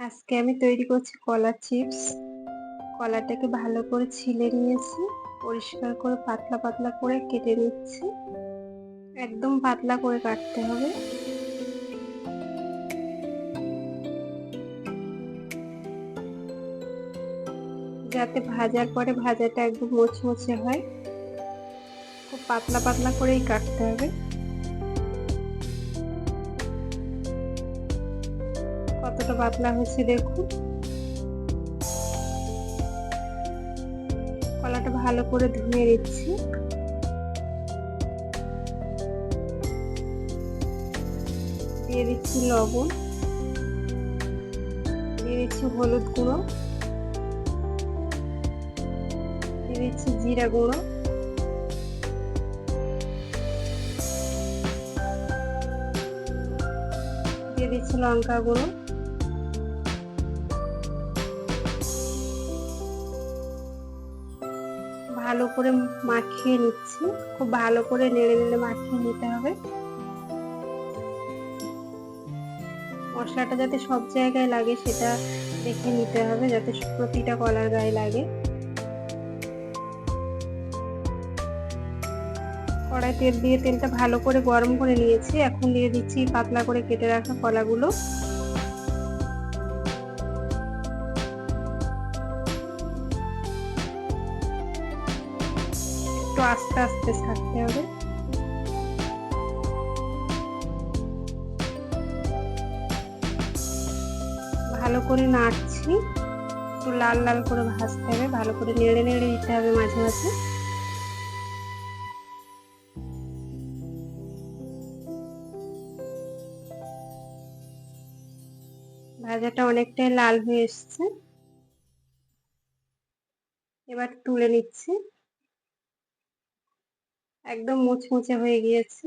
আজকে আমি তৈরি করছি কলা চিপস। কলাটাকে ভালো করে ছিলে নিয়েছি, পরিষ্কার করে পাতলা পাতলা করে কেটে নিচ্ছি। একদম পাতলা করে কাটতে হবে। যাতে ভাজার পরে ভাজাটা একদম মোচমোচে হয়। খুব পাতলা পাতলা করেই কাটতে হবে। কতটা পাতলা হচ্ছে দেখুন। কলাটা ভালো করে ধুয়ে নিচ্ছি। দিয়ে দিচ্ছি লবণ। দিয়ে দিচ্ছি হলুদ গুঁড়ো। দিয়ে দিচ্ছি জিরা গুঁড়ো। দিয়ে দিচ্ছি লঙ্কা গুঁড়ো। ভালো করে মাখিয়ে নিচ্ছি। খুব ভালো করে নেড়ে নেড়ে মাখিয়ে নিতে হবে। মশলাটা যাতে সব জায়গায় লাগে সেটা দেখে নিতে হবে, যাতে প্রতিটা কলার গায়ে লাগে। কড়াই তেল দিয়ে তেলটা ভালো করে গরম করে নিয়েছি। এখন দিয়ে দিচ্ছি পাতলা করে কেটে রাখা কলাগুলো। একটু আস্তে আস্তে ছাড়তে হবে। ভালো করে নাড়ছি। একটু লাল লাল করে ভাজতে হবে, ভালো করে নেড়ে নেড়ে দিতে হবে মাঝে মাঝে। ভাজাটা অনেকটাই লাল হয়ে এসছে। এবার তুলে নিচ্ছি। একদম মুচমুচে হয়ে গিয়েছে।